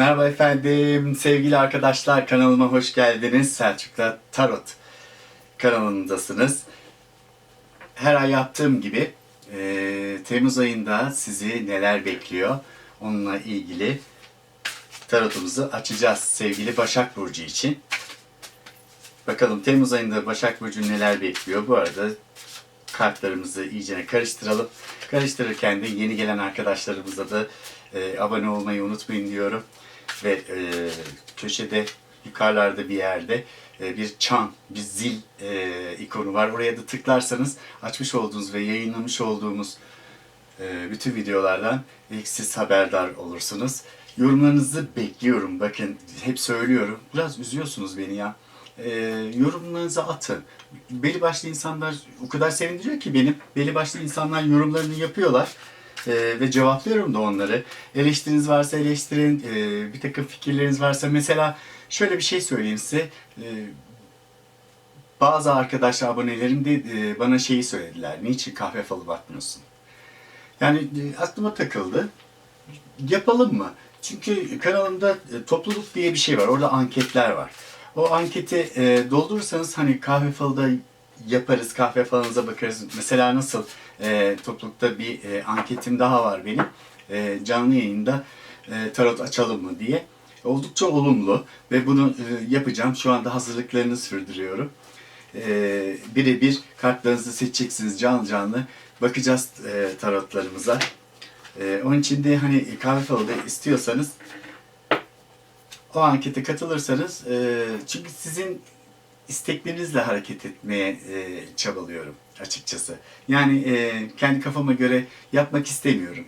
Merhaba efendim, sevgili arkadaşlar kanalıma hoş geldiniz. Selçuk'ta Tarot kanalındasınız. Her ay yaptığım gibi e, Temmuz ayında sizi neler bekliyor onunla ilgili tarotumuzu açacağız sevgili Başak Burcu için. Bakalım Temmuz ayında Başak Burcu neler bekliyor. Bu arada kartlarımızı iyicene karıştıralım. Karıştırırken de yeni gelen arkadaşlarımıza da e, abone olmayı unutmayın diyorum. Ve e, köşede yukarılarda bir yerde e, bir çan, bir zil e, ikonu var. Oraya da tıklarsanız açmış olduğunuz ve yayınlamış olduğumuz e, bütün videolardan ilk siz haberdar olursunuz. Yorumlarınızı bekliyorum. Bakın hep söylüyorum. Biraz üzüyorsunuz beni ya. E, yorumlarınızı atın. Belli başlı insanlar o kadar sevindiriyor ki benim. Belli başlı insanlar yorumlarını yapıyorlar. E, ve cevaplıyorum da onları. Eleştiriniz varsa eleştirin. E, bir takım fikirleriniz varsa mesela şöyle bir şey söyleyeyim size. E, bazı arkadaş abonelerim de e, bana şeyi söylediler. Niçin kahve falı bakmıyorsun? Yani e, aklıma takıldı. Yapalım mı? Çünkü kanalımda e, topluluk diye bir şey var. Orada anketler var. O anketi e, doldurursanız hani kahve falı da yaparız. Kahve falınıza bakarız. Mesela nasıl e, toplulukta bir e, anketim daha var benim. E, canlı yayında e, tarot açalım mı diye. Oldukça olumlu ve bunu e, yapacağım. Şu anda hazırlıklarını sürdürüyorum. E, Birebir kartlarınızı seçeceksiniz canlı canlı. Bakacağız e, tarotlarımıza. E, onun için de hani kahve falı istiyorsanız o ankete katılırsanız e, çünkü sizin isteklerinizle hareket etmeye e, çabalıyorum açıkçası. Yani e, kendi kafama göre yapmak istemiyorum.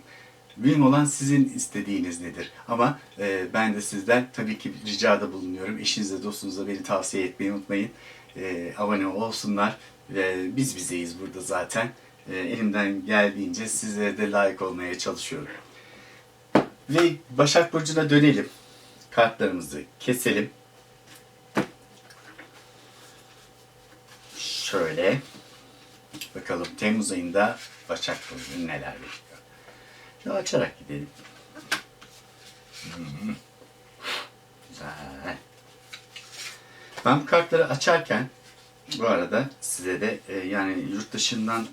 Mühim olan sizin istediğiniz nedir. Ama e, ben de sizden tabii ki ricada bulunuyorum. Eşinize, dostunuza beni tavsiye etmeyi unutmayın. E, abone olsunlar. E, biz bizeyiz burada zaten. E, elimden geldiğince sizlere de layık olmaya çalışıyorum. Ve Başak Burcu'na dönelim. Kartlarımızı keselim. Şöyle. Bakalım Temmuz ayında Başak Burcu neler bekliyor. Şöyle açarak gidelim. Hmm. Güzel. Ben bu kartları açarken bu arada size de e, yani yurt dışından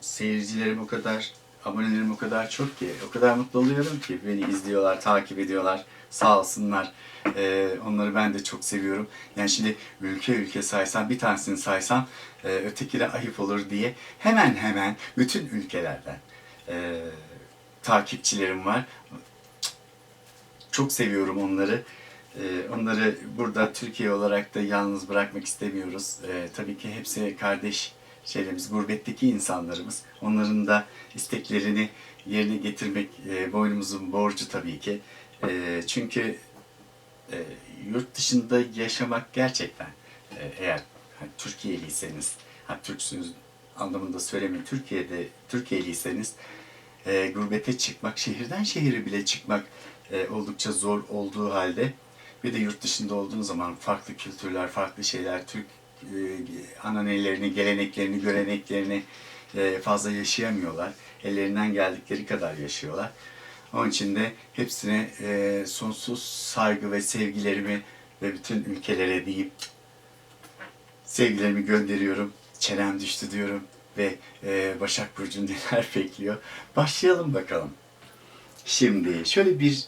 seyircilerim o kadar, abonelerim o kadar çok ki, o kadar mutlu oluyorum ki beni izliyorlar, takip ediyorlar. Sağ olsunlar. E, onları ben de çok seviyorum. Yani şimdi ülke ülke saysam, bir tanesini saysam e, ötekine ayıp olur diye hemen hemen bütün ülkelerden e, takipçilerim var. Çok seviyorum onları. Ee, Onları burada Türkiye olarak da yalnız bırakmak istemiyoruz. Ee, tabii ki hepsi kardeş şeylerimiz, gurbetteki insanlarımız. Onların da isteklerini yerine getirmek e, boynumuzun borcu tabii ki. E, çünkü e, yurt dışında yaşamak gerçekten e, eğer hani, Türkiye'liyseniz, ha, Türksünüz anlamında söylemiyorum, Türkiye'de Türkiye'liyseniz e, gurbete çıkmak, şehirden şehire bile çıkmak e, oldukça zor olduğu halde bir de yurt dışında olduğunuz zaman farklı kültürler, farklı şeyler, Türk ananelerini, geleneklerini, göreneklerini e, fazla yaşayamıyorlar. Ellerinden geldikleri kadar yaşıyorlar. Onun için de hepsine e, sonsuz saygı ve sevgilerimi ve bütün ülkelere diyeyim sevgilerimi gönderiyorum. Çenem düştü diyorum ve e, Başak Burcu neler bekliyor. Başlayalım bakalım. Şimdi şöyle bir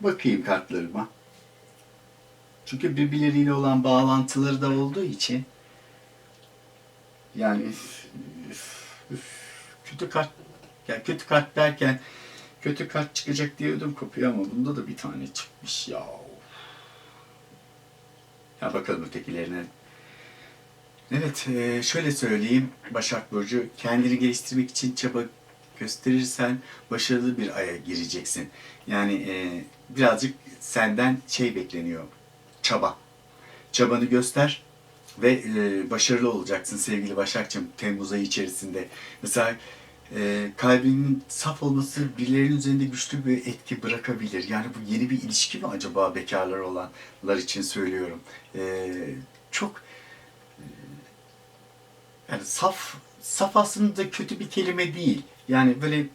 bakayım kartlarıma. Çünkü birbirleriyle olan bağlantıları da olduğu için yani üf, üf, üf, kötü kart ya kötü kart derken kötü kart çıkacak diye ödüm kopuyor ama bunda da bir tane çıkmış ya. Ya bakalım ötekilerine. Evet, e, şöyle söyleyeyim Başak Burcu, kendini geliştirmek için çaba gösterirsen başarılı bir aya gireceksin. Yani e, birazcık senden şey bekleniyor, çaba. Çabanı göster ve e, başarılı olacaksın sevgili Başakçım Temmuz ayı içerisinde. Mesela e, kalbinin saf olması birilerinin üzerinde güçlü bir etki bırakabilir. Yani bu yeni bir ilişki mi acaba bekarlar olanlar için söylüyorum. E, çok e, yani saf saf aslında kötü bir kelime değil. Yani böyle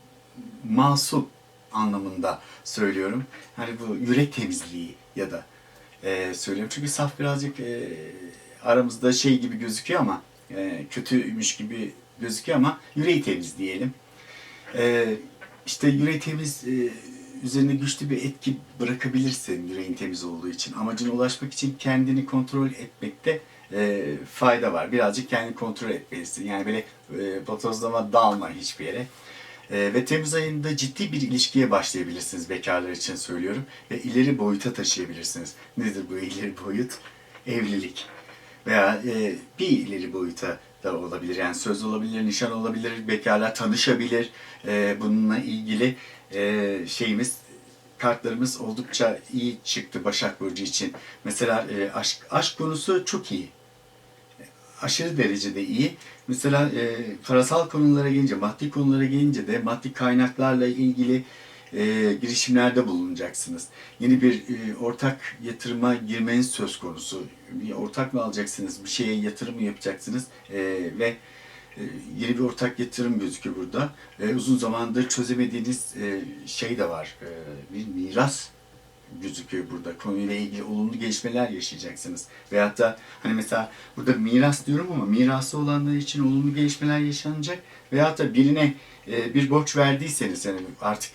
masum anlamında söylüyorum. Hani bu yürek temizliği ya da e, söylüyorum. Çünkü saf birazcık e, aramızda şey gibi gözüküyor ama e, kötüymüş gibi gözüküyor ama yüreği temiz diyelim. E, işte yüreği temiz e, üzerine güçlü bir etki bırakabilirsin yüreğin temiz olduğu için. Amacına ulaşmak için kendini kontrol etmekte e, fayda var. Birazcık kendini kontrol etmelisin. Yani böyle e, botozlama dalma hiçbir yere. E, ve Temmuz ayında ciddi bir ilişkiye başlayabilirsiniz bekarlar için söylüyorum. Ve ileri boyuta taşıyabilirsiniz. Nedir bu ileri boyut? Evlilik. Veya e, bir ileri boyuta da olabilir. Yani söz olabilir, nişan olabilir, bekarlar tanışabilir. E, bununla ilgili e, şeyimiz, kartlarımız oldukça iyi çıktı Başak Burcu için. Mesela e, aşk, aşk konusu çok iyi aşırı derecede iyi. Mesela e, parasal konulara gelince, maddi konulara gelince de maddi kaynaklarla ilgili e, girişimlerde bulunacaksınız. Yeni bir e, ortak yatırıma girmeniz söz konusu. Bir ortak mı alacaksınız, bir şeye yatırım mı yapacaksınız e, ve e, yeni bir ortak yatırım gözüküyor burada. E, uzun zamandır çözemediğiniz e, şey de var. E, bir miras gözüküyor burada. Konuyla ilgili olumlu gelişmeler yaşayacaksınız. Veyahut da hani mesela burada miras diyorum ama mirası olanlar için olumlu gelişmeler yaşanacak. Veyahut da birine e, bir borç verdiyseniz yani artık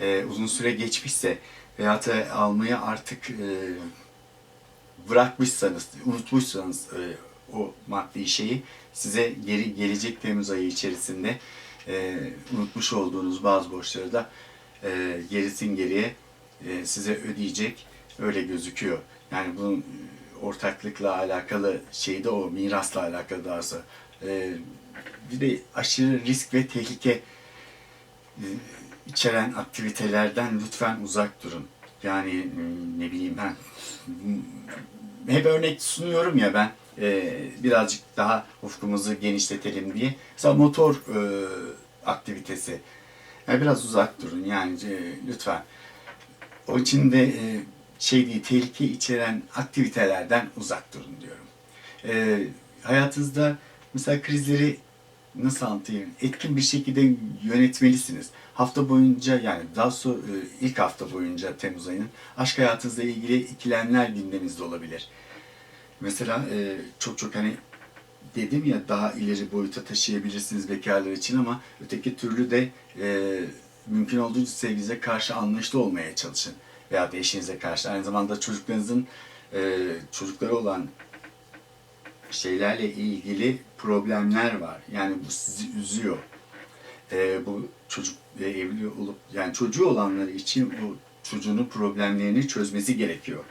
e, uzun süre geçmişse veyahut da almaya artık e, bırakmışsanız, unutmuşsanız e, o maddi şeyi size geri gelecek Temmuz ayı içerisinde e, unutmuş olduğunuz bazı borçları da e, gerisin geriye e, size ödeyecek öyle gözüküyor. Yani bunun e, ortaklıkla alakalı şey de o mirasla alakalı daha sonra. E, bir de aşırı risk ve tehlike içeren aktivitelerden lütfen uzak durun. Yani ne bileyim ben hep örnek sunuyorum ya ben birazcık daha ufkumuzu genişletelim diye. Mesela motor aktivitesi. Yani biraz uzak durun yani lütfen. O için de e, şey değil, tehlike içeren aktivitelerden uzak durun diyorum. E, hayatınızda mesela krizleri nasıl anlatayım? Etkin bir şekilde yönetmelisiniz. Hafta boyunca yani daha sonra e, ilk hafta boyunca Temmuz ayının aşk hayatınızla ilgili ikilemler gündeminizde olabilir. Mesela e, çok çok hani dedim ya daha ileri boyuta taşıyabilirsiniz bekarlar için ama öteki türlü de e, mümkün olduğunca sevginize karşı anlayışlı olmaya çalışın. Veya da eşinize karşı. Aynı zamanda çocuklarınızın e, çocukları olan şeylerle ilgili problemler var. Yani bu sizi üzüyor. E, bu çocuk e, evli olup yani çocuğu olanları için bu çocuğunun problemlerini çözmesi gerekiyor.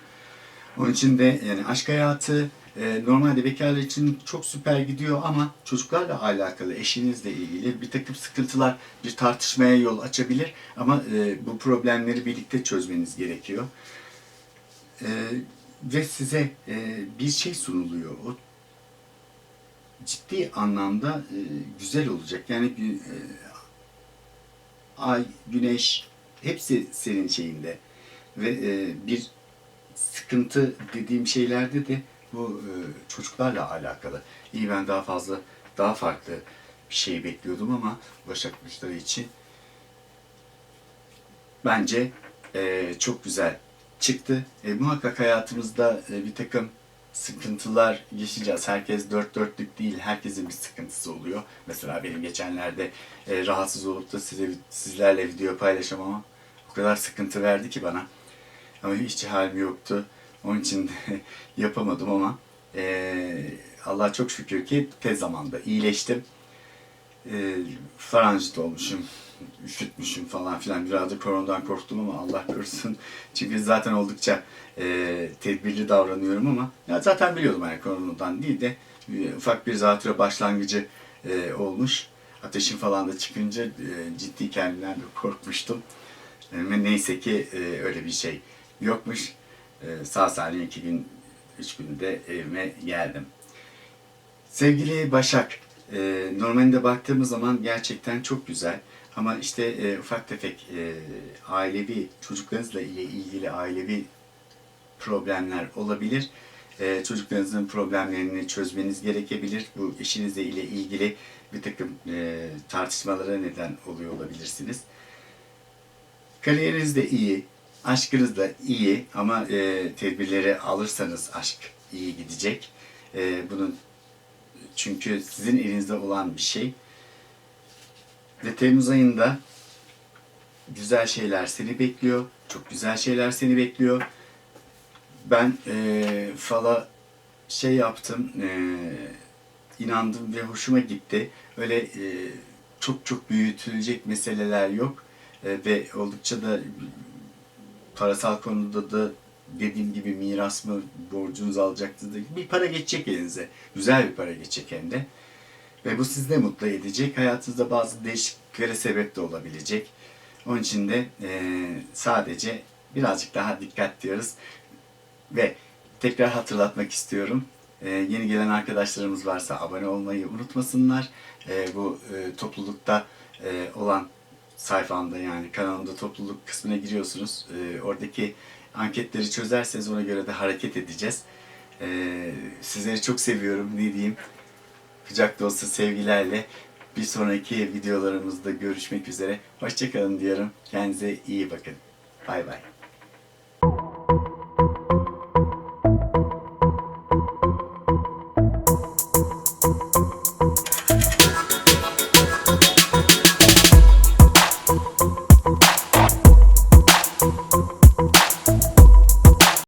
Onun için de yani aşk hayatı e, normalde bekarlar için çok süper gidiyor ama çocuklarla alakalı, eşinizle ilgili bir takım sıkıntılar bir tartışmaya yol açabilir ama e, bu problemleri birlikte çözmeniz gerekiyor. E, ve size e, bir şey sunuluyor. O ciddi anlamda e, güzel olacak. Yani ay, güneş hepsi senin şeyinde ve bir sıkıntı dediğim şeylerde de bu e, çocuklarla alakalı. İyi ben daha fazla, daha farklı bir şey bekliyordum ama Başak Burçları için bence e, çok güzel çıktı. E, muhakkak hayatımızda e, bir takım sıkıntılar yaşayacağız. Herkes dört dörtlük değil, herkesin bir sıkıntısı oluyor. Mesela benim geçenlerde e, rahatsız olup da size sizlerle video paylaşamamam o kadar sıkıntı verdi ki bana. Ama hiç halim yoktu. Onun için yapamadım ama eee Allah'a çok şükür ki tez zamanda iyileştim. Eee faranjit olmuşum, üşütmüşüm falan filan. Biraz da koronadan korktum ama Allah korusun. Çünkü zaten oldukça eee, tedbirli davranıyorum ama ya zaten biliyordum yani koronadan değil de e, ufak bir zatüre başlangıcı e, olmuş. Ateşim falan da çıkınca e, ciddi kendimden de korkmuştum. E, neyse ki e, öyle bir şey yokmuş. E, sağ salim iki gün, üç günde evime geldim. Sevgili Başak, e, normalde baktığımız zaman gerçekten çok güzel. Ama işte e, ufak tefek e, ailevi, çocuklarınızla ilgili ailevi problemler olabilir. E, çocuklarınızın problemlerini çözmeniz gerekebilir. Bu eşinizle ile ilgili bir takım e, tartışmalara neden oluyor olabilirsiniz. Kariyeriniz de iyi, aşkınız da iyi ama e, tedbirleri alırsanız aşk iyi gidecek. E, bunun çünkü sizin elinizde olan bir şey. Ve Temmuz ayında güzel şeyler seni bekliyor. Çok güzel şeyler seni bekliyor. Ben e, fala şey yaptım, e, inandım ve hoşuma gitti. Öyle e, çok çok büyütülecek meseleler yok. E, ve oldukça da parasal konuda da dediğim gibi miras mı borcunuz alacaktınız da bir para geçecek elinize. Güzel bir para geçecek hem de. Ve bu sizi de mutlu edecek. Hayatınızda bazı değişikliklere sebep de olabilecek. Onun için de e, sadece birazcık daha dikkat diyoruz. Ve tekrar hatırlatmak istiyorum. E, yeni gelen arkadaşlarımız varsa abone olmayı unutmasınlar. E, bu e, toplulukta e, olan sayfamda yani kanalımda topluluk kısmına giriyorsunuz. E, oradaki anketleri çözerseniz ona göre de hareket edeceğiz. E, sizleri çok seviyorum. Ne diyeyim? Kucak dolusu sevgilerle bir sonraki videolarımızda görüşmek üzere. Hoşçakalın diyorum. Kendinize iyi bakın. Bay bay.